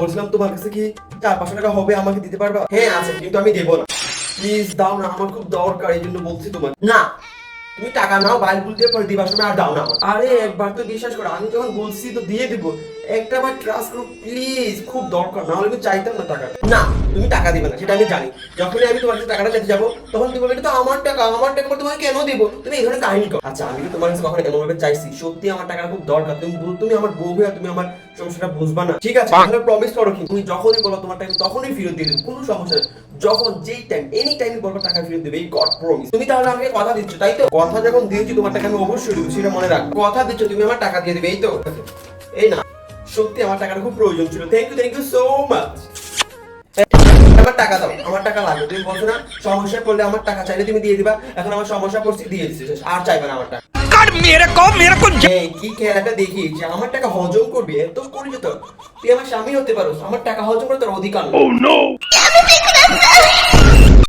বলছিলাম তোমার কাছে কি চার পাঁচশো টাকা হবে, আমাকে দিতে পারবা? হ্যাঁ আছে, কিন্তু আমি দেবো না। প্লিজ দাও না, আমার খুব দরকার, এই জন্য বলছি তোমার না তুমি টাকা নাও বাইল বুল দিয়ে পরে দিবার সময় আর দাও না আরে একবার তো বিশ্বাস করো আমি যখন বলছি তো দিয়ে দিব। একটা বার ট্রাস্ট করো প্লিজ খুব দরকার না হলে চাইতাম না টাকা। না তুমি টাকা দিবে না সেটা আমি জানি। যখনই আমি তোমার কাছে টাকাটা দিতে যাব তখন তুমি বলবে এটা তো আমার টাকা আমার টাকা তোমাকে কেন দিব? তুমি এই ধরনের কাহিনী করো। আচ্ছা আমি তো তোমার কাছে কখনো এমন ভাবে চাইছি। সত্যি আমার টাকা খুব দরকার। তুমি বল- তুমি আমার বউ হয়ে তুমি আমার সমস্যাটা বুঝবা না। ঠিক আছে তাহলে প্রমিস করো কি তুমি যখনই বলো তোমার টাকা তখনই ফেরত দিয়ে দেবে কোনো সমস্যা নেই। যখন যেই টাইম এনি টাইম বলব টাকা ফেরত দেবে এই গড প্রমিস তুমি তাহলে আমাকে কথা দিচ্ছ তাই তো? কথা যখন দিয়েছি তোমার টাকা আমি অবশ্যই দিব সেটা মনে রাখ কথা দিচ্ছ তুমি আমার টাকা দিয়ে দিবে এই তো। এই না সত্যি আমার টাকার খুব প্রয়োজন ছিল। Thank you thank you so much আমার টাকা দাও আমার টাকা লাগবে তুমি বলছো না সমস্যা করলে আমার টাকা চাইলে তুমি দিয়ে দিবা। এখন আমার সমস্যা করছি দিয়ে দিচ্ছি আর চাইবে না আমার টাকা। মেরে কম মেরে কো কি খেলাটা দেখি যে আমার টাকা হজম করবি এত করে যেত তুই আমার স্বামী হতে পারো আমার টাকা হজম করার তোর অধিকার ও নো oh,